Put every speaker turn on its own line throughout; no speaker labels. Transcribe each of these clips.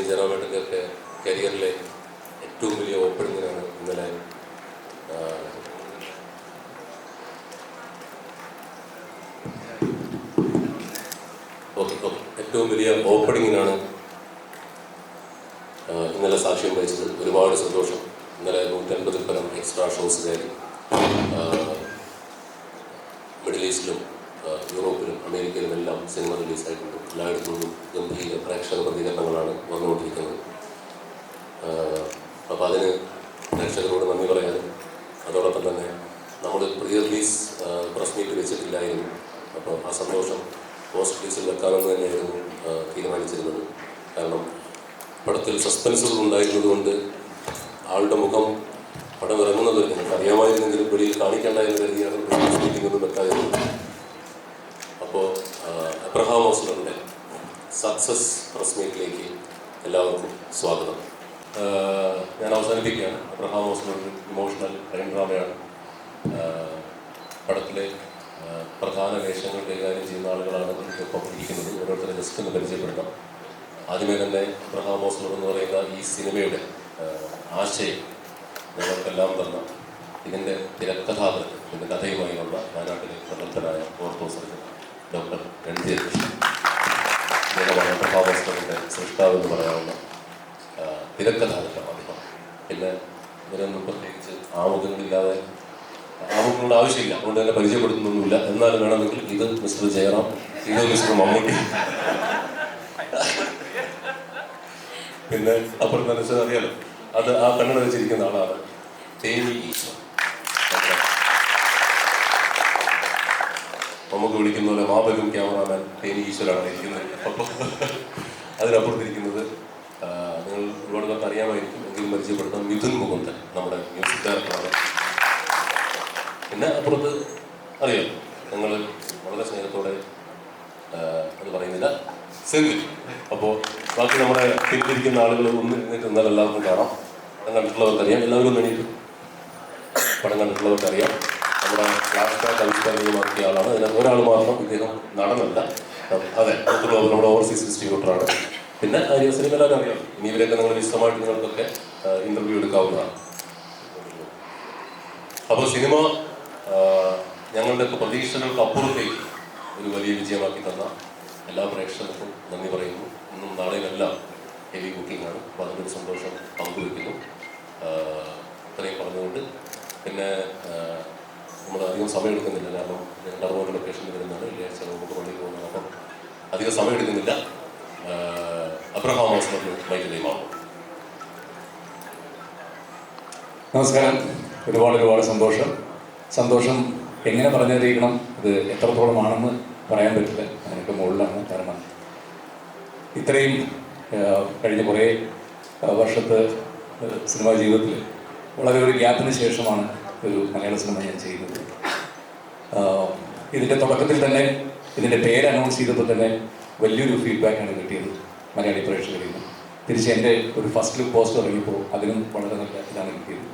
ജയറാമേട്ടന്റെ ഒക്കെ കരിയറിലെ ഏറ്റവും വലിയ ഓപ്പണിങ്ങിനാണ് ഇന്നലെ ഏറ്റവും വലിയ ഓപ്പണിങ്ങിനാണ് ഇന്നലെ സാക്ഷ്യം വഹിച്ചത്. ഒരുപാട് സന്തോഷം. ഇന്നലെ നൂറ്റൻപതിൽ പരം എക്സ്ട്രാ ഷോസ് കയറി മിഡിൽ ഈസ്റ്റിലും ആ, യൂറോപ്പിലും അമേരിക്കയിലും എല്ലാം സിനിമ റിലീസായിട്ടുണ്ട്. എല്ലായിടത്തു നിന്നും ഗംഭീര പ്രേക്ഷക പ്രതികരണങ്ങളാണ് വന്നുകൊണ്ടിരിക്കുന്നത്. അപ്പോൾ അതിന് പ്രേക്ഷകരോട് നന്ദി പറയാനും അതോടൊപ്പം തന്നെ നമ്മൾ പ്രീ റിലീസ് പ്രസ് മീറ്റ് വെച്ചിട്ടില്ലായിരുന്നു. അപ്പോൾ ആ സന്തോഷം പോസ്റ്റ് റിലീസിൽ വെക്കാമെന്ന് തന്നെയായിരുന്നു തീരുമാനിച്ചിരുന്നത്. കാരണം പടത്തിൽ സസ്പെൻസുകൾ ഉണ്ടായിരുന്നതുകൊണ്ട് ആളുടെ മുഖം പടം ഇറങ്ങുന്നത് നിങ്ങൾക്ക് അറിയാമായിരുന്നെങ്കിലും വെളിയിൽ കാണിക്കേണ്ട എന്ന് കരുതിയാണ് പ്രസ് മീറ്റിംഗ് ഒന്നും വെക്കാതിരുന്നത്. ഹോസ്ലറിന്റെ സക്സസ് പ്രസ് മീറ്റിലേക്ക് എല്ലാവർക്കും സ്വാഗതം. ഞാൻ അവസാനിപ്പിക്കുകയാണ്. ഒരു ഇമോഷണൽ ക്രൈം ഡ്രാമയാണ് പടത്തിലെ പ്രധാന വേഷങ്ങൾ കൈകാര്യം ചെയ്യുന്ന ആളുകളാണ് ഇപ്പം ഇരിക്കുന്നത്. ഓരോരുത്തരെ ജസ്റ്റ് ഒന്ന് പരിചയപ്പെടുത്താം. ആദ്യമേ തന്നെ ഹോസ്ലർ എന്ന് പറയുന്ന ഈ സിനിമയുടെ ആശയം ഞങ്ങൾക്കെല്ലാം തന്ന ഇതിന്റെ തിരക്കഥാകൃത്ത് ഇതിന്റെ കഥയുമായി വന്ന വയനാട്ടിലെ പ്രഗത്ഭനായ ortho surgeon. Doctor Randheer Krishnan സൃഷ്ടാവ് എന്ന് പറയാവുന്ന ആ, തിരക്കഥാകൃത്തം അദ്ദേഹം പിന്നെ ഇവരൊന്നും പ്രത്യേകിച്ച് ആമുഖങ്ങളില്ലാതെ ആമുഖങ്ങളുടെ ആവശ്യമില്ല അതുകൊണ്ട് തന്നെ പരിചയപ്പെടുത്തുന്നൊന്നുമില്ല എന്നാലും വേണമെങ്കിൽ ഇത് മിസ്റ്റർ ജയറാം ഇത് മിസ്റ്റർ മമ്മൂട്ടി പിന്നെ അപ്പുറം തന്നെ അറിയാലോ അത് ആ കണ്ണട വെച്ചിരിക്കുന്ന ആളാണ് തേനി ഈശ്വർ നമ്മുടെ നമുക്ക് വിളിക്കുന്ന പോലെ മാപകം ക്യാമറാമാൻ തേനി ഈശ്വരാണ് ഇരിക്കുന്നത്. അപ്പോൾ അതിനപ്പുറത്തിരിക്കുന്നത് നിങ്ങൾ ഒരുപാട് പേർക്ക് അറിയാമായിരിക്കും എങ്കിലും പരിചയപ്പെടുത്താം മിഥുൻ മുകുന്ദൻ നമ്മുടെ മ്യൂസിക് ഡയറക്ടറാണ്. പിന്നെ അപ്പുറത്ത് അറിയാം ഞങ്ങൾ വളരെ സ്നേഹത്തോടെ അത് പറയുന്നില്ല. സെന്തിൽ. അപ്പോൾ ബാക്കി നമ്മുടെ പിന്നിരിക്കുന്ന ആളുകൾ ഒന്ന് ഇരുന്നിട്ട് എന്നാൽ എല്ലാവർക്കും കാണാം. കണ്ടിട്ടുള്ളവർക്കറിയാം. എല്ലാവരും ഒന്ന് എണീറ്റു പടം കണ്ടിട്ടുള്ളവർക്ക് അറിയാം നമ്മുടെ ബാക്ക് ആവിഷ്കാരികമാക്കിയ ആളാണ്. അതിനകത്ത് ഒരാൾ മാത്രം ഇദ്ദേഹം നടനല്ല അതെ നമ്മുടെ ഓവർസീസ് ഡിസ്ട്രിബ്യൂട്ടറാണ് പിന്നെ ആര്യ സിനിമ എല്ലാവരും അറിയാം? ഇനി ഇവരൊക്കെ നിങ്ങൾ വിശദമായിട്ട് നിങ്ങൾക്കൊക്കെ ഇന്റർവ്യൂ എടുക്കാവുന്നതാണ്. അപ്പോൾ സിനിമ ഞങ്ങളുടെ പ്രതീക്ഷകൾക്ക് അപ്പുറത്തേക്ക് ഒരു വലിയ വിജയമാക്കി തന്ന എല്ലാ പ്രേക്ഷകർക്കും നന്ദി പറയുന്നു. ഇന്നും നാളെയുമെല്ലാം ഹെവി കുക്കിംഗ് ആണ്. അപ്പോൾ അതിന്റെ സന്തോഷം പങ്കുവയ്ക്കുന്നു ആ, ഇത്രയും പറഞ്ഞുകൊണ്ട് പിന്നെ നമ്മൾ അധികം സമയം എടുക്കുന്നില്ല. കാരണം ഞങ്ങളുടെ അതുപോലെ ലൊക്കേഷൻ വരുന്നതാണ്. വെള്ളിയാഴ്ച നമുക്ക് പള്ളിയിൽ പോകുന്നത് അപ്പം അധികം സമയം എടുക്കുന്നില്ല. അബ്രഹാം ഹോസ്പിറ്റലിൽ മൈക്ക് കൈമാറും
നമസ്കാരം. ഒരുപാട് ഒരുപാട് സന്തോഷം. സന്തോഷം എങ്ങനെ പറഞ്ഞറിയിക്കണം? ഇത് എത്രത്തോളമാണെന്ന് പറയാൻ പറ്റില്ല. അതിനൊക്കെ മുകളിലാണ് കാരണം ഇത്രയും കഴിഞ്ഞ കുറേ വർഷത്തെ സിനിമാ ജീവിതത്തിൽ വളരെ ഒരു ഗ്യാപ്പിന് ശേഷമാണ് ഒരു മലയാള സിനിമ ഞാൻ ചെയ്യുന്നത്. ഇതിന്റെ തുടക്കത്തിൽ തന്നെ ഇതിന്റെ പേര് അനൗൺസ് ചെയ്തപ്പോൾ തന്നെ വലിയൊരു ഫീഡ്ബാക്കാണ് കിട്ടിയത് മലയാളി പ്രേക്ഷകരിൽ നിന്ന്. തിരിച്ച് എന്റെ ഒരു ഫസ്റ്റ് ലുക്ക് പോസ്റ്റർ ഇറങ്ങിയപ്പോൾ അതിനും വളരെ നല്ല ഇതാണ് കിട്ടിയത്.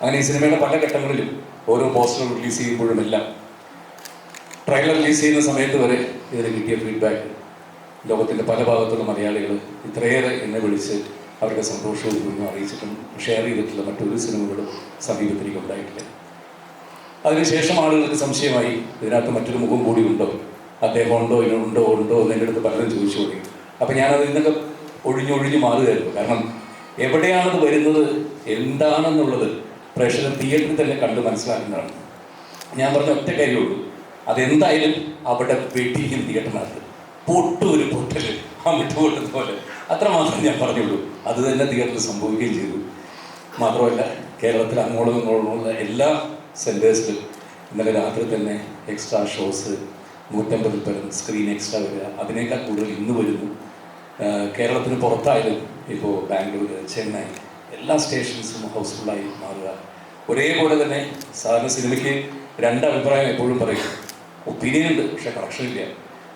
അങ്ങനെ ഈ സിനിമയുടെ പല ഘട്ടങ്ങളിലും ഓരോ പോസ്റ്റർ റിലീസ് ചെയ്യുമ്പോഴും എല്ലാം ട്രെയിലർ റിലീസ് ചെയ്യുന്ന സമയത്ത് വരെ ഇതിന് കിട്ടിയ ഫീഡ്ബാക്ക് ലോകത്തിന്റെ പല ഭാഗത്തുള്ള മലയാളികൾ ഇത്രയേറെ എന്നെ വിളിച്ച് അവരുടെ സന്തോഷവും അറിയിച്ചിട്ടും ഷെയർ ചെയ്തിട്ടുള്ള മറ്റൊരു സിനിമകളും സമീപത്തിലേക്ക് ഉണ്ടായിട്ടില്ല. അതിനുശേഷം ആളുകൾക്ക് സംശയമായി ഇതിനകത്ത് മറ്റൊരു മുഖം കൂടി ഉണ്ടോ? അദ്ദേഹം ഉണ്ടോ? ഇതിനുണ്ടോ ഉണ്ടോ? എന്ന് എന്റെ അടുത്ത് പലരും ചോദിച്ചു തുടങ്ങി അപ്പം ഞാനത് ഇന്നൊക്കെ ഒഴിഞ്ഞൊഴിഞ്ഞ് മാറുകയായിരുന്നു. കാരണം എവിടെയാണത് വരുന്നത് എന്താണെന്നുള്ളത് പ്രേക്ഷകർ തിയേറ്ററിൽ തന്നെ കണ്ട് മനസ്സിലാക്കുന്നതാണ്. ഞാൻ പറഞ്ഞ ഒറ്റ കാര്യമുള്ളൂ അതെന്തായാലും അവിടെ വെട്ടിയിരിക്കും തിയേറ്ററിനകത്ത് പൊട്ടു ഒരു പൊട്ടൽ ആ വിട്ടുപൊട്ടുന്ന പോലെ. അത്രമാത്രം ഞാൻ പറഞ്ഞുള്ളൂ. അത് തന്നെ തിയേറ്ററിൽ സംഭവിക്കുകയും ചെയ്തു. മാത്രമല്ല കേരളത്തിൽ അങ്ങോളം ഇങ്ങോളമുള്ള എല്ലാ സെന്റേഴ്സിലും ഇന്നലെ രാത്രി തന്നെ എക്സ്ട്രാ ഷോസ് നൂറ്റമ്പതിൽ പരം സ്ക്രീൻ എക്സ്ട്രാ വരിക അതിനേക്കാൾ കൂടുതൽ ഇന്ന് വരുന്നു. കേരളത്തിന് പുറത്തായാലും ഇപ്പോൾ ബാംഗ്ലൂർ ചെന്നൈ എല്ലാ സ്റ്റേഷൻസും ഹൗസ്ഫുള്ളായി മാറുക. ഒരേപോലെ തന്നെ സാധാരണ സിനിമയ്ക്ക് രണ്ട് അഭിപ്രായം എപ്പോഴും പറയും. ഒപ്പീനിയൻ ഉണ്ട് പക്ഷെ കളക്ഷൻ ഇല്ല.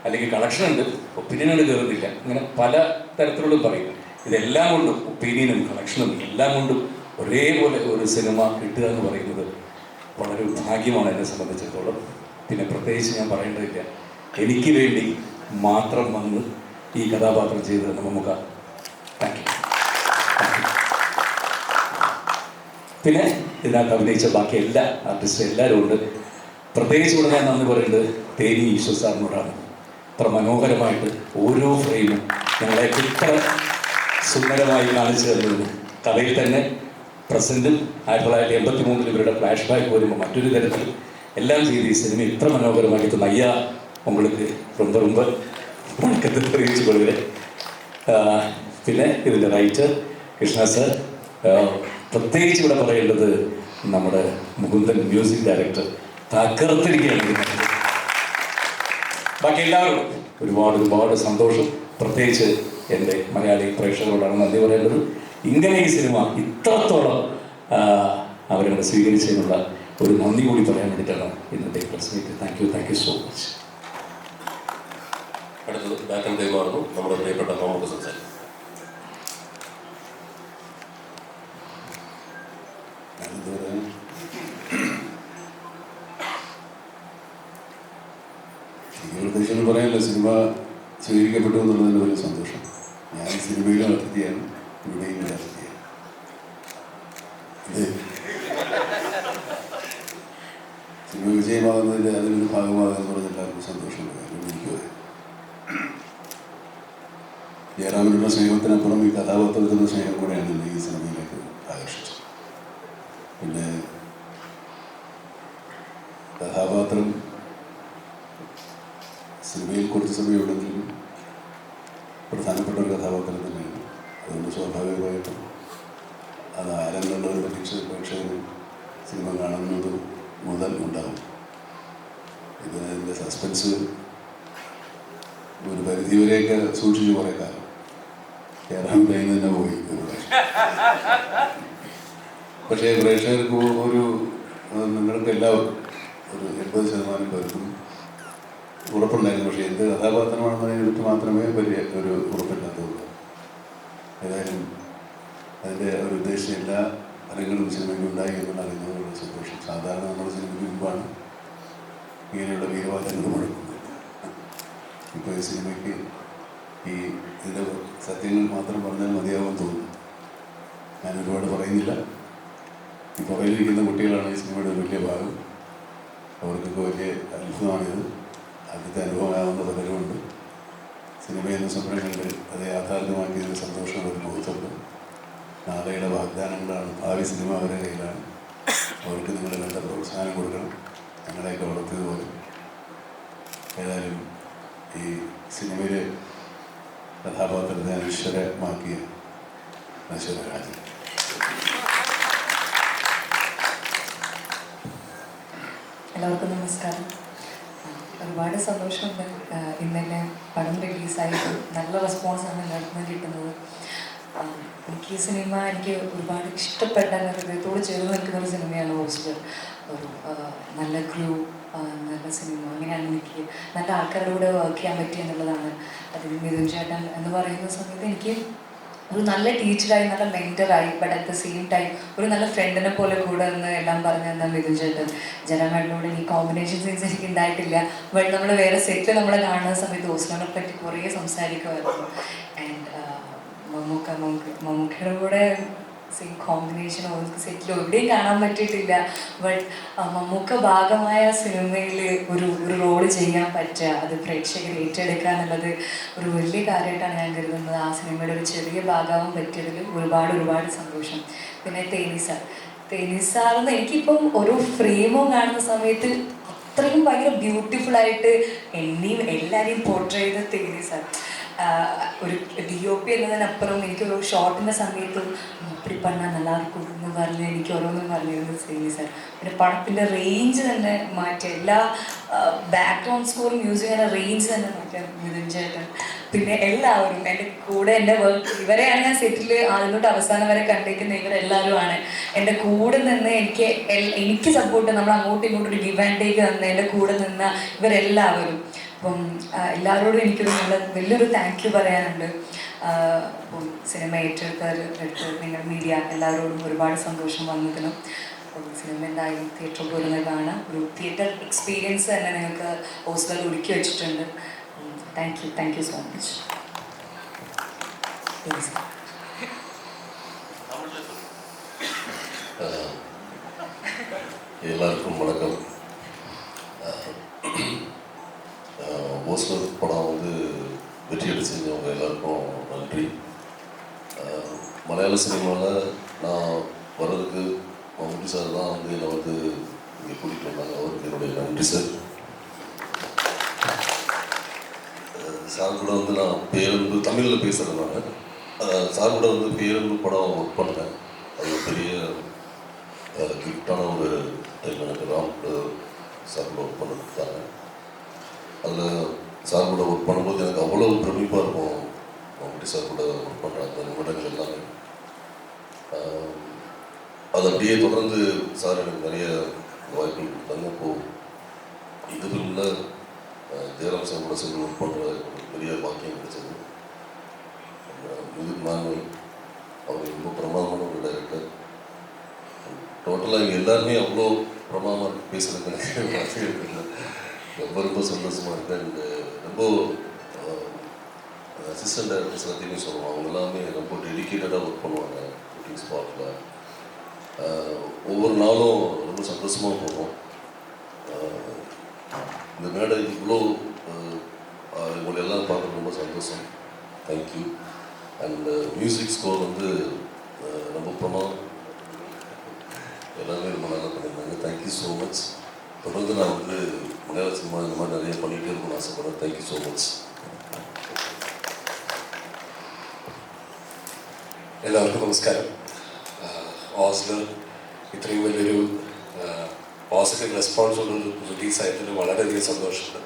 അല്ലെങ്കിൽ കളക്ഷൻ ഉണ്ട് ഒപ്പീനിയൻ ഒപ്പീനിയനുകൾ കയറുന്നില്ല. അങ്ങനെ പല തരത്തിലുള്ള പറയും. ഇതെല്ലാം കൊണ്ടും ഒപ്പീനിയനും കളക്ഷനും എല്ലാം കൊണ്ടും ഒരേപോലെ ഒരു സിനിമ കിട്ടുക എന്ന് പറയുന്നത് വളരെ ഭാഗ്യമാണ് എന്നെ സംബന്ധിച്ചിടത്തോളം. പിന്നെ പ്രത്യേകിച്ച് ഞാൻ പറയേണ്ടതില്ല. എനിക്ക് വേണ്ടി മാത്രം വന്ന് ഈ കഥാപാത്രം ചെയ്ത് നമുക്ക് താങ്ക് യു പിന്നെ ഇതിനകത്ത് അഭിനയിച്ച ബാക്കി എല്ലാ ആർട്ടിസ്റ്റും എല്ലാവരും ഉണ്ട്. പ്രത്യേകിച്ച് ഇവിടെ ഞാൻ നന്ദി പറയുന്നത് തേനി ഈശ്വർ സാറിനോടാണ്. അത്ര മനോഹരമായിട്ട് ഓരോ ഫ്രെയിമും ഞങ്ങളെ ഇത്ര സുന്ദരമായി കാണിച്ചു തന്നത് കഥയിൽ തന്നെ പ്രസന്റിൽ ആയിരത്തി തൊള്ളായിരത്തി എൺപത്തി മൂന്നിൽ ഇവരുടെ ഫ്ലാഷ് ബാക്ക് വരുമ്പോൾ മറ്റൊരു തരത്തിൽ എല്ലാം ചെയ്ത് ഈ സിനിമ ഇത്ര മനോഹരമായി നയ്യ അയ്യാ ഉങ്ങൾക്ക് ரொம்ப ரொம்ப വണക്കത്തെ തെറിയിച്ചു കൊള്ളുക പിന്നെ ഇതിന്റെ റൈറ്റർ കൃഷ്ണ സർ പ്രത്യേകിച്ച് ഇവിടെ പറയേണ്ടത് നമ്മുടെ മുകുന്ദൻ മ്യൂസിക് ഡയറക്ടർ തകർത്തിരിക്കുകയാണ്. ബാക്കി എല്ലാവരും ഒരുപാട് ഒരുപാട് സന്തോഷം. പ്രത്യേകിച്ച് എന്റെ മലയാളി പ്രേക്ഷകരോടാണ് നന്ദി പറയേണ്ടത്. ഇങ്ങനെ ഈ സിനിമ ഇത്രത്തോളം അവരവിടെ സ്വീകരിച്ചതിനുള്ള ഒരു നന്ദി കൂടി പറയാൻ വേണ്ടിയിട്ടാണ് ഇന്നത്തെ press meet thank you thank you so much
അടുത്തത് ബാറ്റൻ കൈമാറുന്നു നമ്മുടെ പ്രിയപ്പെട്ട നമുക്ക് സംസാരിക്കും
ഞാനെന്ത് പറയാൻ എനിക്ക് പ്രത്യേകിച്ച് പറയാനില്ല സിനിമ സ്വീകരിക്കപ്പെട്ടു എന്നുള്ളതിന് വലിയ സന്തോഷം. ഞാൻ സിനിമയിലും അതിഥിയാണ്. അതിഥിയാണ് ഇത് സിനിമ വിജയമാകുന്നതിന്റെ അതിലൊരു ഭാഗമാകുക എന്ന് പറഞ്ഞാൽ എല്ലാവർക്കും സന്തോഷമുള്ള കാര്യം എനിക്കും ജയറാമിനുള്ള സ്നേഹത്തിനപ്പുറം ഈ കഥാപാത്രത്തിന്റെ സ്നേഹം കൂടെയാണ് എന്നെ ഈ സിനിമയിലേക്ക് ആകർഷിച്ചത് പിന്നെ കഥാപാത്രം സിനിമയിൽ കുറച്ച് പ്രധാനപ്പെട്ട ഒരു കഥാപാത്രം തന്നെയാണ് അതുകൊണ്ട് സ്വാഭാവികമായിട്ടും അത് ആരെന്നുള്ള ഒരു പ്രതീക്ഷ പ്രേക്ഷകന് സിനിമ കാണുന്നത് മുതൽ ഉണ്ടാകും ഇത് അതിന്റെ സസ്പെൻസ് ഒരു പരിധിവരെയൊക്കെ സൂക്ഷിച്ചു കുറേ കാലം. കേരളം കയ്യിൽ തന്നെ പോയി പക്ഷേ പ്രേക്ഷകർക്ക് ഒരു നിങ്ങൾക്ക് എല്ലാവർക്കും ഒരു എൺപത് ശതമാനം പേർക്കും ഉറപ്പുണ്ടായിരുന്നു പക്ഷേ എന്ത് കഥാപാത്രമാണെന്നതിനെ കുറിച്ച് മാത്രമേ വലിയ ഒരു ഉറപ്പില്ലാത്തുള്ളൂ ഏതായാലും അതിന്റെ ഒരു ഉദ്ദേശം എല്ലാ ഫലങ്ങളും സിനിമയ്ക്ക് ഉണ്ടായി എന്നുള്ള അറിയുന്നതിനുള്ള സന്തോഷം. സാധാരണ നമ്മുടെ സിനിമയ്ക്ക് മുമ്പാണ് ഇങ്ങനെയുള്ള വീരവാദങ്ങൾ മുഴക്കുന്നത്. ഇപ്പോൾ ഈ സിനിമയ്ക്ക് ഈ ഇതിന്റെ സത്യങ്ങൾ മാത്രം പറഞ്ഞാൽ മതിയാവുമെന്ന് തോന്നുന്നു. ഞാൻ ഒരുപാട് പറയുന്നില്ല. ഈ പുറകിലിരിക്കുന്ന കുട്ടികളാണ് ഈ സിനിമയുടെ വലിയ ഭാഗം. അവർക്കൊക്കെ വലിയ അത്ഭുതമാണിത് ആദ്യത്തെ അനുഭവമാകുന്ന പലരുമുണ്ട് സിനിമ എന്ന സ്വപ്നങ്ങളിൽ അത് യാഥാർത്ഥ്യമാക്കിയതിന് സന്തോഷം ഒരു മുഹൂർത്തമുണ്ട്. നാളെയുടെ വാഗ്ദാനങ്ങളാണ്. ഭാവി സിനിമ അവരുടെ കയ്യിലാണ്. അവർക്ക് നിങ്ങൾ നല്ല പ്രോത്സാഹനം കൊടുക്കണം. ഞങ്ങളെയൊക്കെ വളർത്തിയതുപോലെ. ഏതായാലും ഈ സിനിമയിലെ കഥാപാത്രത്തെ അനശ്വരമാക്കിയ നശ്വരരാജൻ.
എല്ലാവർക്കും നമസ്കാരം. ഒരുപാട് സന്തോഷമുണ്ട്. ഇന്നലെ പടം റിലീസായിട്ട് നല്ല റെസ്പോൺസാണ് എല്ലാവർക്കും കിട്ടുന്നത്. എനിക്ക് ഈ സിനിമ എനിക്ക് ഒരുപാട് ഇഷ്ടപ്പെട്ട ഹൃദയത്തോട് ചേർന്ന് നിൽക്കുന്ന ഒരു സിനിമയാണ് ഹോസ്റ്റൽ ഒരു നല്ല ക്രൂ നല്ല സിനിമ അങ്ങനെയാണ് എനിക്ക് നല്ല ആൾക്കാരുടെ കൂടെ വർക്ക് ചെയ്യാൻ പറ്റി എന്നുള്ളതാണ് അതിൽ മിഥുൻ ചേട്ടൻ എന്ന് പറയുന്ന സമയത്ത് എനിക്ക് ഒരു നല്ല ടീച്ചറായി നല്ല മെന്ററായി but at the same time ഒരു നല്ല ഫ്രണ്ടിനെ പോലെ കൂടെ നിന്ന് എല്ലാം പറഞ്ഞു തന്ന മിഥുൻ ചേട്ടൻ. ഈ കോമ്പിനേഷൻ സീൻസ് എനിക്ക് ഉണ്ടായിട്ടില്ല. ബട്ട് നമ്മൾ വേറെ സെറ്റ് നമ്മളെ കാണുന്ന സമയത്ത് ഓസ്ലോനെ പറ്റി കുറേ സംസാരിക്കുമായിരുന്നു. ആൻഡ് മമ്മൂക്ക മമ്മൂക്കയുടെ കൂടെ സെയിം കോമ്പിനേഷൻ ഓർക്ക് സെറ്റിൽ എവിടെയും കാണാൻ പറ്റിയിട്ടില്ല. ബട്ട് മമ്മൂക്ക ഭാഗമായ സിനിമയിൽ ഒരു ഒരു റോൾ ചെയ്യാൻ പറ്റുക. അത് പ്രേക്ഷകർ ഏറ്റെടുക്കുക എന്നുള്ളത് ഒരു വലിയ കാര്യമായിട്ടാണ് ഞാൻ കരുതുന്നത്. ആ സിനിമയുടെ ഒരു ചെറിയ ഭാഗമാകാൻ പറ്റിയതിൽ ഒരുപാട് ഒരുപാട് സന്തോഷം. പിന്നെ തേനീസ തേനീസാറെന്ന് എനിക്കിപ്പം ഒരു ഫ്രെയിമും കാണുന്ന സമയത്ത് അത്രയും ഭയങ്കര ബ്യൂട്ടിഫുൾ ആയിട്ട് എന്നെയും എല്ലാവരെയും പോർട്രേ ചെയ്ത തേനീസാർ ഒരു ഡി ഒ പി എന്നതിനപ്പുറം എനിക്ക് ഒരു ഷോട്ടിൻ്റെ സമയത്തും അപ്പടി പണ്ണാൽ നല്ല இருக்கும் എന്ന് പറഞ്ഞ് എനിക്ക് ഓരോന്നും പറഞ്ഞിരുന്നു ശ്രീനി സാർ പിന്നെ പടത്തിൻ്റെ റേഞ്ച് തന്നെ മാറ്റി എല്ലാ ബാക്ക്ഗ്രൗണ്ട് സ്കോർ മ്യൂസിക് തന്നെ റേഞ്ച് തന്നെ മാറ്റാൻ മിഥുൻ ചേട്ടൻ പിന്നെ എല്ലാവരും എൻ്റെ കൂടെ എൻ്റെ വർക്ക് ഇവരെയാണ് ഞാൻ സെറ്റിൽ ആദ്യം തൊട്ട് അവസാനം വരെ കണ്ടിരിക്കുന്ന ഇവരെല്ലാവരുമാണ് എൻ്റെ കൂടെ നിന്ന് എനിക്ക് എൽ- എനിക്ക് സപ്പോർട്ട് നമ്മൾ അങ്ങോട്ടും ഇങ്ങോട്ടും ഒരു ഗിവ് ആൻഡ് ടേക്ക് തന്ന് എൻ്റെ കൂടെ നിന്ന ഇവരെല്ലാവരും അപ്പം എല്ലാവരോടും എനിക്കൊരു നല്ല വലിയൊരു താങ്ക് യു പറയാനുണ്ട്. അപ്പം സിനിമ ഏറ്റെടുത്ത നിങ്ങൾ മീഡിയ എല്ലാവരോടും ഒരുപാട് സന്തോഷം വന്നതിനും അപ്പം സിനിമ എന്തായാലും തിയേറ്ററിൽ പോരുന്നതാണ് ഒരു തിയേറ്റർ എക്സ്പീരിയൻസ് തന്നെ നിങ്ങൾക്ക് ഹോസ്റ്റൽ ഒരുക്കി വെച്ചിട്ടുണ്ട്. Thank you thank you so
much
എല്ലാവർക്കും വളക്കം போஸ்டர் படம் வந்து வெற்றி அடி செஞ்சவங்க எல்லாருக்கும் நன்றி. மலையாள சினிமாவில் நான் வர்றதுக்கு மம்முட்டி சார் தான் வந்து என்னை வந்து இங்கே கூட்டிகிட்டு வந்தாங்க. அவருக்கு என்னுடைய நன்றி சார் சார் கூட வந்து நான் பேரன்பு தமிழில் பேசுகிறதுனால சார் கூட வந்து பேரன்பு படம் ஒர்க் பண்ணேன். அது பெரிய கிஃப்டான ஒரு டைம் எனக்கு ராம் சார் கூட ஒர்க் பண்ணிருக்காங்க அதில் சார் கூட ஒர்க் பண்ணும்போது எனக்கு அவ்வளோ பிரமிப்பாக இருக்கும். மம்முட்டி சார் கூட ஒர்க் பண்ணுற அந்த நிமிடங்கள் எல்லாமே. அது அப்படியே தொடர்ந்து சார் எனக்கு நிறைய வாய்ப்புகள் கொடுத்தாங்க. இப்போது இது ஃபிலிமில் ஜெயராம் சார் கூட சேர்ந்து ஒர்க் பண்ணுற ஒரு பெரிய பாக்கியம் கிடைச்சது. மிதுன் மேனுவல் அவர் ரொம்ப பிரமாதமான ஒரு டைரக்டர் டோட்டலாக இங்கே எல்லாருமே அவ்வளோ பிரமாதமாக பேசுகிறதுக்கு எனக்கு வார்த்தை ரொம்ப ரொம்ப சந்தோஷமாக இருக்கேன் அண்டு ரொம்ப அசிஸ்டன்ட் டைரக்டர்ஸ் எல்லாத்தையுமே சொல்லுவோம் அவங்க எல்லாமே ரொம்ப டெடிக்கேட்டடாக ஒர்க் பண்ணுவாங்க ஷூட்டிங் ஸ்பாட்டில் ஒவ்வொரு நாளும் ரொம்ப சந்தோஷமாக போகும். இந்த மேடை இவ்வளோ ஆஹ் உங்களை எல்லாம் பார்க்க ரொம்ப சந்தோஷம். தேங்க்யூ அண்ட் மியூசிக் ஸ்கோர் வந்து ரொம்ப பணம். எல்லாமே ரொம்ப நல்லா பண்ணியிருந்தாங்க. தேங்க்யூ ஸோ மச் தொடர்ந்து நான் வந்து மலையாள சினிமா இந்த மாதிரி நிறைய பண்ணிகிட்டே இருக்கணும்னு ஆசைப்படுறேன் தேங்க்யூ ஸோ மச்
എല്ലാവർക്കും നമസ്കാരം ഓസ്ലർ ഇത്രയും വലിയൊരു പോസിറ്റീവ് റെസ്പോൺസോട് റിലീസായതിന് വളരെയധികം സന്തോഷമുണ്ട്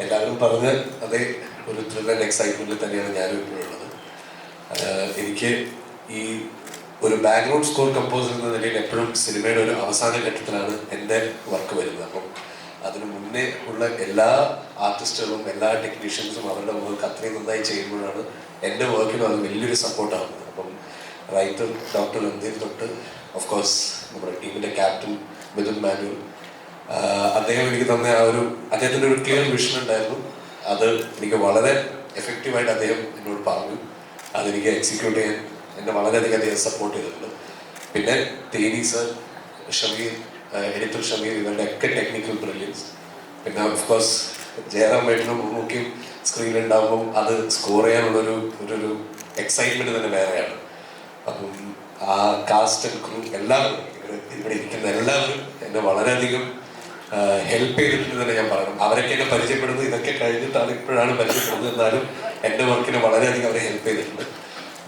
എല്ലാവരും പറഞ്ഞ അതേ ഒരു ത്രിൽ ആൻഡ് എക്സൈറ്റ്മെൻറ്റിൽ തന്നെയാണ് ഞാനും ഇപ്പോഴുള്ളത് ആഹ് എനിക്ക് ഈ ഒരു ബാക്ക്ഗ്രൗണ്ട് സ്കോർ കമ്പോസർ എന്ന നിലയിൽ എപ്പോഴും സിനിമയുടെ ഒരു അവസാന ഘട്ടത്തിലാണ് എൻ്റെ വർക്ക് വരുന്നത് അപ്പം അതിന് മുന്നേ ഉള്ള എല്ലാ ആർട്ടിസ്റ്റുകളും എല്ലാ ടെക്നീഷ്യൻസും അവരുടെ വർക്ക് അത്രയും നന്നായി ചെയ്യുമ്പോഴാണ് എന്റെ വർക്കിന് അത് വലിയൊരു സപ്പോർട്ടാകുന്നത് അപ്പം റൈറ്റർ ഡോക്ടർ രന്തീർ തൊട്ട് ഓഫ് കോഴ്സ് നമ്മുടെ ടീമിന്റെ ക്യാപ്റ്റൻ മിഥുൻ മാനുവൽ അദ്ദേഹം എനിക്ക് തന്ന ആ ഒരു അദ്ദേഹത്തിന്റെ ഒരു ക്ലിയർ വിഷൻ ഉണ്ടായിരുന്നു. അത് എനിക്ക് വളരെ എഫക്റ്റീവായിട്ട് അദ്ദേഹം എന്നോട് പറഞ്ഞു. അതെനിക്ക് എക്സിക്യൂട്ട് ചെയ്യാൻ എന്നെ വളരെയധികം അദ്ദേഹം സപ്പോർട്ട് ചെയ്തിട്ടുണ്ട്. പിന്നെ തേനി സർ ഷമീർ എഡിറ്റർ ഷമീർ ഇവരുടെ ഒക്കെ ടെക്നിക്കൽ ബ്രില്യൻസ് പിന്നെ ഓഫ് കോഴ്സ് ജയറാം മേട്ടിനും മമ്മൂക്കിയും സ്ക്രീനിൽ ഉണ്ടാകുമ്പോൾ അത് സ്കോർ ചെയ്യാനുള്ളൊരു ഒരു ഒരു എക്സൈറ്റ്മെന്റ് തന്നെ വേറെയാണ്. അപ്പം ആ കാസ്റ്റ് ക്രൂ എല്ലാവരും ഇവിടെ ഇരിക്കുന്ന എല്ലാവരും എന്നെ വളരെയധികം ഹെൽപ്പ് ചെയ്തിട്ടുണ്ട് തന്നെ ഞാൻ പറയണം. അവരൊക്കെ എന്നെ പരിചയപ്പെടുന്നത് ഇതൊക്കെ കഴിഞ്ഞിട്ടാണ് ഇപ്പോഴാണ് പരിചയപ്പെടുന്നത്. എന്നാലും എന്റെ വർക്കിനെ വളരെയധികം അവരെ ഹെൽപ്പ് ചെയ്തിട്ടുണ്ട്.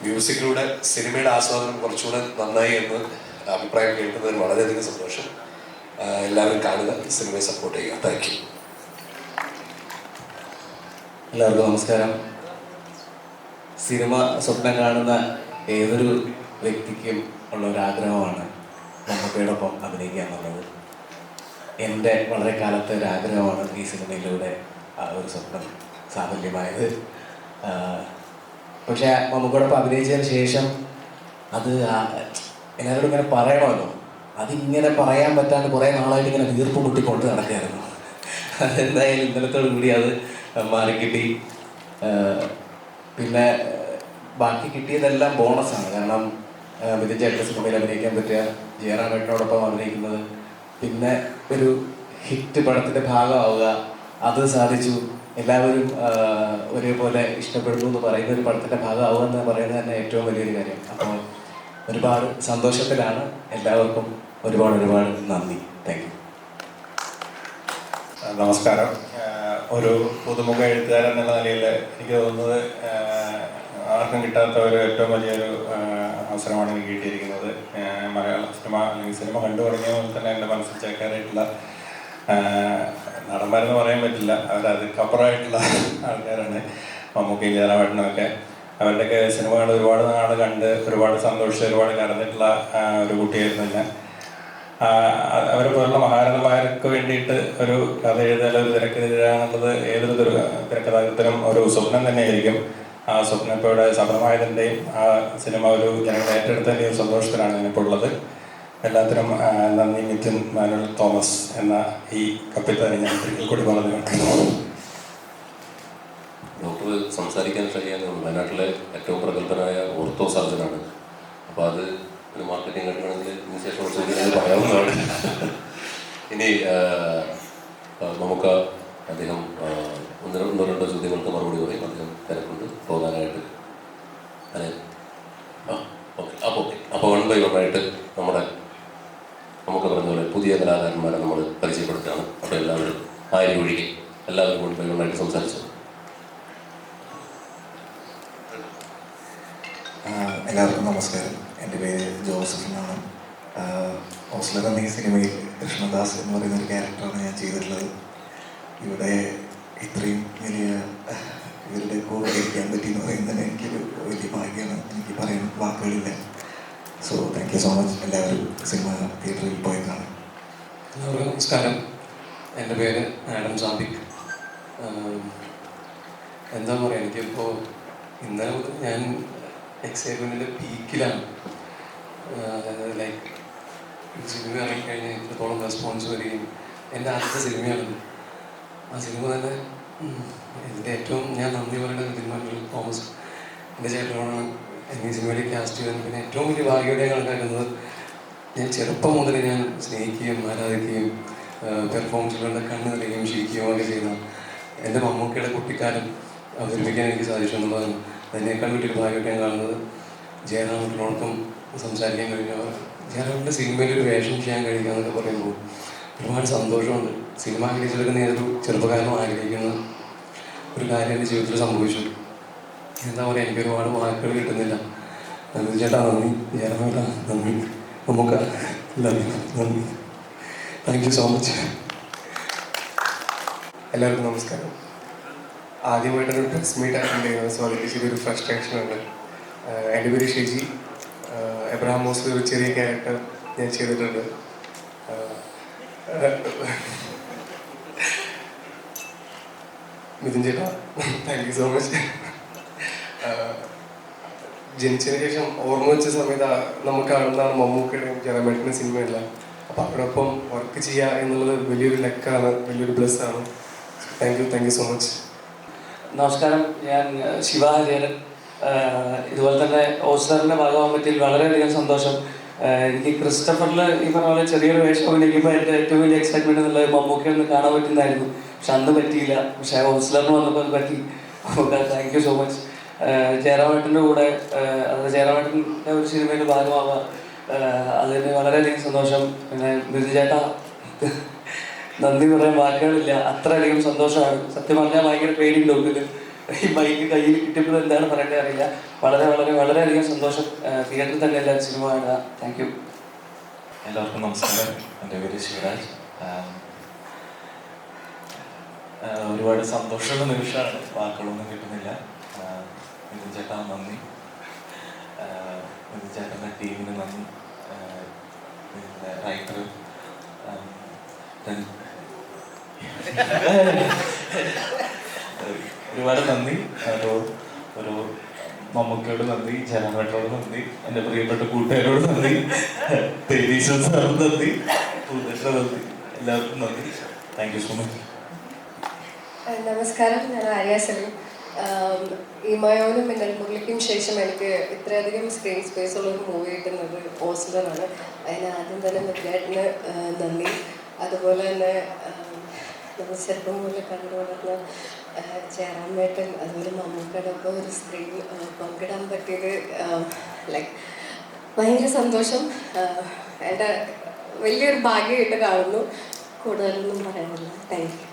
മ്യൂസിക്കിലൂടെ സിനിമയുടെ ആസ്വാദനം കുറച്ചുകൂടെ നന്നായി എന്ന് അഭിപ്രായം കേൾക്കുന്നതിന് വളരെയധികം സന്തോഷം. എല്ലാവരും കാണുക സിനിമയെ സപ്പോർട്ട് ചെയ്യുക. താങ്ക് യു
എല്ലാവർക്കും നമസ്കാരം. സിനിമ സ്വപ്നം കാണുന്ന ഏതൊരു വ്യക്തിക്കും ഉള്ള ഒരു ആഗ്രഹമാണ് മമ്മൂക്കയോടൊപ്പം അഭിനയിക്കുക എന്നുള്ളത് എന്റെ വളരെ കാലത്തെ ഒരു ആഗ്രഹമാണ് ഈ സിനിമയിലൂടെ ഒരു സ്വപ്നം സാഫല്യമായത്. പക്ഷേ മമ്മൂക്കയോടൊപ്പം അഭിനയിച്ചതിന് ശേഷം അത് എല്ലാവരോടും ഇങ്ങനെ പറയണമല്ലോ. അതിങ്ങനെ പറയാൻ പറ്റാണ്ട് കുറേ നാളായിട്ട് ഇങ്ങനെ വീർപ്പ് മുട്ടിക്കൊണ്ട് നടക്കുകയായിരുന്നു. അതെന്തായാലും ഇന്നലത്തോടു കൂടി അത് മാറി കിട്ടി. പിന്നെ ബാക്കി കിട്ടിയതെല്ലാം ബോണസാണ് കാരണം വിദ്യ ചേട്ടൻ സിനിമയിൽ അഭിനയിക്കാൻ പറ്റുക ജയറാമേട്ടനോടൊപ്പം അഭിനയിക്കുന്നത്. പിന്നെ ഒരു ഹിറ്റ് പടത്തിന്റെ ഭാഗമാവുക അത് സാധിച്ചു. എല്ലാവരും ഒരേപോലെ ഇഷ്ടപ്പെടുന്നു എന്ന് പറയുന്ന ഒരു പടത്തിന്റെ ഭാഗമാവുക എന്ന് പറയുന്നത് തന്നെ ഏറ്റവും വലിയൊരു കാര്യം. അപ്പോൾ ഒരുപാട് സന്തോഷത്തിലാണ് എല്ലാവർക്കും ഒരുപാട് ഒരുപാട് നന്ദി. താങ്ക്
നമസ്കാരം. ഒരു പുതുമുഖ എഴുത്തുകാരൻ എന്നുള്ള നിലയിൽ എനിക്ക് തോന്നുന്നത് ആർക്കും കിട്ടാത്ത ഒരു ഏറ്റവും വലിയൊരു അവസരമാണ് എനിക്ക് കിട്ടിയിരിക്കുന്നത്. മലയാള സിനിമ അല്ലെങ്കിൽ സിനിമ കണ്ടു തുടങ്ങിയ പോലെ തന്നെ എന്റെ മനസ്സിൽ ചേക്കാനായിട്ടുള്ള നടന്മാരെന്ന് പറയാൻ പറ്റില്ല. അവരതിക്കപ്പുറമായിട്ടുള്ള ആൾക്കാരാണ് മമ്മൂക്കയും ജയറാമേട്ടനൊക്കെ അവരുടെയൊക്കെ സിനിമകൾ ഒരുപാട് നാൾ കണ്ട് ഒരുപാട് സന്തോഷിച്ച് ഒരുപാട് കരഞ്ഞിട്ടുള്ള ഒരു കുട്ടിയായിരുന്നു ഞാൻ. അവരെ പോലുള്ള മഹാരഥന്മാർക്ക് വേണ്ടിയിട്ട് ഒരു കഥ എഴുതാൻ ഒരു തിരക്കെതിരാന്നുള്ളത് ഏതൊരു തിര- തിരക്കഥാകൃത്തിനും ഒരു സ്വപ്നം തന്നെയായിരിക്കും. ആ സ്വപ്നം ഇപ്പോൾ ഇവിടെ സഫലമായതിന്റെയും ആ സിനിമ ഒരു ജനങ്ങൾ ഏറ്റെടുത്തതിന്റെയും സന്തോഷത്തിലാണ് ഞാനിപ്പോൾ ഉള്ളത്. എല്ലാത്തിനും നന്ദി മിഥുൻ മാനുവൽ തോമസ് എന്ന ഈ കപ്പിത്താനെ ഞാൻ കൂടി പറഞ്ഞു
ഡോക്ടർ സംസാരിക്കാൻ കഴിയാതെ വയനാട്ടിലെ ഏറ്റവും പ്രഗത്ഭനായ ഓർത്തോ സർജനാണ്. അപ്പോൾ അത് ഒരു മാർക്കറ്റിംഗ് എടുക്കണമെങ്കിൽ ഇതിന് ശേഷം കുറച്ച് പറയാവുന്നതാണ്.
ഇനി നമുക്ക് അദ്ദേഹം ഒന്ന് രണ്ടോ രണ്ടോ ചോദ്യങ്ങൾക്ക് മറുപടി പറയും. അദ്ദേഹം തിരക്കുണ്ട് പോകാനായിട്ട്. അതെ ഓക്കെ. അപ്പോൾ അപ്പോൾ വൺ ബൈ വൺ നമ്മുടെ നമുക്ക് പറഞ്ഞ പോലെ പുതിയ കലാകാരന്മാരെ നമ്മൾ പരിചയപ്പെടുത്തുകയാണ്. അപ്പോൾ എല്ലാവരും ആയിരം ഒഴികെ എല്ലാവരും വൺ ബൈ വൺ സംസാരിച്ചു?
എല്ലാവർക്കും നമസ്കാരം. എന്റെ പേര് ജോസഫ് എന്നാണ്. ഓസ്ലർ എന്ന ഈ സിനിമയിൽ കൃഷ്ണദാസ് എന്ന് പറയുന്ന ഒരു ക്യാരക്ടറാണ് ഞാൻ ചെയ്തിട്ടുള്ളത്. ഇവിടെ ഇത്രയും വലിയ ഇവരുടെ കൂടെ ഇരിക്കാൻ പറ്റി എന്ന് പറയുന്നത് എനിക്കൊരു വലിയ ഭാഗ്യമാണ്. എനിക്ക് പറയാൻ വാക്കുകളില്ല. So thank you so much എല്ലാവരും സിനിമ തിയേറ്ററിൽ പോയി കാണാം
നമസ്കാരം. എന്റെ പേര് ആഡം സാബിക്. എന്താ പറയുക എനിക്കിപ്പോൾ ഇന്നലെ ഞാൻ എക്സൈറ്റ്മെന്റിന്റെ പീക്കിലാണ് അതായത് ലൈക്ക് സിനിമ ഇറങ്ങിക്കഴിഞ്ഞാൽ എത്രത്തോളം റെസ്പോൺസ് വരികയും എന്റെ ആദ്യത്തെ സിനിമയാണ് ആ സിനിമ തന്നെ എന്റെ ഏറ്റവും ഞാൻ നന്ദി പറയുന്ന തിരുമാറ്റൂർ തോമസ്. എന്റെ ചേട്ടനോടാണ് എന്നീ സിനിമയിൽ കാസ്റ്റ് ചെയ്യാൻ പിന്നെ ഏറ്റവും വലിയ ഭാഗ്യമായിട്ട് കണക്കാക്കുന്നത്. ഞാൻ ചെറുപ്പം മുതൽ ഞാൻ സ്നേഹിക്കുകയും ആരാധിക്കുകയും പെർഫോമൻസിലൂടെ കണ്ണു നിറയുകയും ശീലിക്കുകയും ഒക്കെ ചെയ്യുന്ന എന്റെ മമ്മൂക്കയുടെ കുട്ടിക്കാലം അവതരിപ്പിക്കാൻ എനിക്ക് സാധിച്ചു എന്നുള്ളതാണ്. അതിനേക്കാൾ വലിയൊരു ഭാഗ്യമായിട്ട് ഞാൻ കാണുന്നത് ജയറാമിനോടൊപ്പം സംസാരിക്കാൻ കഴിഞ്ഞവർ ജയറാമിന്റെ സിനിമയിൽ ഒരു വേഷം ചെയ്യാൻ കഴിയുക എന്നൊക്കെ പറയുമ്പോൾ ഒരുപാട് സന്തോഷമുണ്ട്. സിനിമ ആഗ്രഹിച്ചെടുക്കുന്ന ഏതൊരു ചെറുപ്പക്കാരനും ആഗ്രഹിക്കുന്ന ഒരു കാര്യം എന്റെ ജീവിതത്തിൽ സംഭവിച്ചു എന്താ പറയുക എനിക്ക് ഒരുപാട് വാക്കുകൾ കിട്ടുന്നില്ല. നന്ദി ചേട്ടാ നന്ദി. ജയറാമേട്ടാ നന്ദി. നമുക്ക് എല്ലാവർക്കും നന്ദി. താങ്ക് യു സോ മച്ച്
എല്ലാവർക്കും നമസ്കാരം. ആദ്യമായിട്ടൊരു പ്രസ് മീറ്റ് അറ്റൻഡ് ചെയ്യുന്നത് സോ അതിന്റെ ചെറിയൊരു ഫ്രസ്ട്രേഷൻ ഉണ്ട്. എന്റെ പേര് ഷെജി. എബ്രഹാം മോസ് ഒരു ചെറിയ ക്യാരക്ടർ ഞാൻ ചെയ്തിട്ടുണ്ട്. മിഥുൻ ചേട്ടാ താങ്ക് യു സോ മച്ച് ജനിച്ചതിന് ശേഷം ഓർമ്മ വെച്ച സമയത്ത് നമ്മൾ കാണുന്നതാണ് മമ്മൂക്കയുടെയും ജനമേട്ടന്റെ സിനിമയെല്ലാം. അപ്പം അവരോടൊപ്പം വർക്ക് ചെയ്യുക എന്നുള്ളത് വലിയൊരു ലക്കാണ് വലിയൊരു ബ്ലസ്സാണ് thank you thank you so much
നമസ്കാരം. ഞാൻ ശിവ ഹരിയരൻ ഇതുപോലെ തന്നെ ഓസ്ലറിന്റെ ഭാഗമാകാൻ പറ്റിയതിൽ വളരെയധികം സന്തോഷം. എനിക്ക് ക്രിസ്റ്റഫറിൽ ഈ പറഞ്ഞ പോലെ ചെറിയൊരു വേഷം അഭിനയിക്കുമ്പോൾ എന്റെ ഏറ്റവും വലിയ എക്സൈറ്റ്മെന്റ് എന്നുള്ളത് മമ്മൂക്കി ഒന്ന് കാണാൻ പറ്റുന്നതായിരുന്നു. പക്ഷെ അന്ന് പറ്റിയില്ല. പക്ഷെ ഓസ്ലറിന് വന്നപ്പോൾ അത് പറ്റി. താങ്ക് യു സോ മച്ച് ജയറാമേട്ടന്റെ കൂടെ അതായത് ജയറാമേട്ടന്റെ ഒരു സിനിമയിൽ ഭാഗമാവുക അതിന് വളരെയധികം സന്തോഷം. പിന്നെ ബിജു ചേട്ടാ നന്ദി പറയാൻ വാക്കുകളില്ല അത്രയധികം സന്തോഷമാണ്. സത്യം പറഞ്ഞാൽ ഭയങ്കര പേടിയുണ്ട് ഉള്ളിൽ ഈ ബൈക്ക് കയ്യിൽ കിട്ടിയപ്പോൾ എന്താണ് പറയേണ്ടത് അറിയില്ല. വളരെ വളരെ വളരെയധികം സന്തോഷം. തിയേറ്ററിൽ തന്നെ എല്ലാ സിനിമ കാണുക. Thank you.
എല്ലാവർക്കും നമസ്കാരം. എന്റെ പേര് ശിവരാജ്. ഒരുപാട് സന്തോഷമുള്ള നിമിഷമാണ്. വാക്കുകളൊന്നും കിട്ടുന്നില്ല. ചേട്ടാ നന്ദി. ചേട്ടന്റെ ടീമിന് നന്ദി. റൈറ്റർ ഒരുപാട് നന്ദി. ഒരു ഒരു മമ്മൂക്കയോട് നന്ദി ജനമേട്ടോട് നന്ദി എന്റെ പ്രിയപ്പെട്ട കൂട്ടുകാരോട് നന്ദി തെരീശ്വർ സാറിന് നന്ദി പൂർണ നന്ദി. എല്ലാവർക്കും നന്ദി. താങ്ക് യു സോ മച്ച്
നമസ്കാരം. ഞാൻ ആര്യ സലീം ഇമയോനും മിന്നൽ മുരളിക്കും ശേഷം എനിക്ക് ഇത്രയധികം സ്ക്രീൻ സ്പേസ് ഉള്ള ഒരു മൂവി കിട്ടുന്നത് ഓസ്ലറാണ് അതിന് ആദ്യം തന്നെ മിഥ്യാട്ടിന് നന്ദി. അതുപോലെ തന്നെ നമ്മൾ ചെറുപ്പം മുതൽ കണ്ടു വളർന്ന ചേരാൻ പറ്റും അതുപോലെ മമ്മൂക്കയുടെ ഒപ്പം ഒരു സ്ക്രീൻ പങ്കിടാൻ പറ്റിയത് ലൈക്ക് ഭയങ്കര സന്തോഷം. എന്റെ വലിയൊരു ഭാഗ്യമായിട്ട് കാണുന്നു. കൂടുതലൊന്നും പറയാനില്ല. Thank you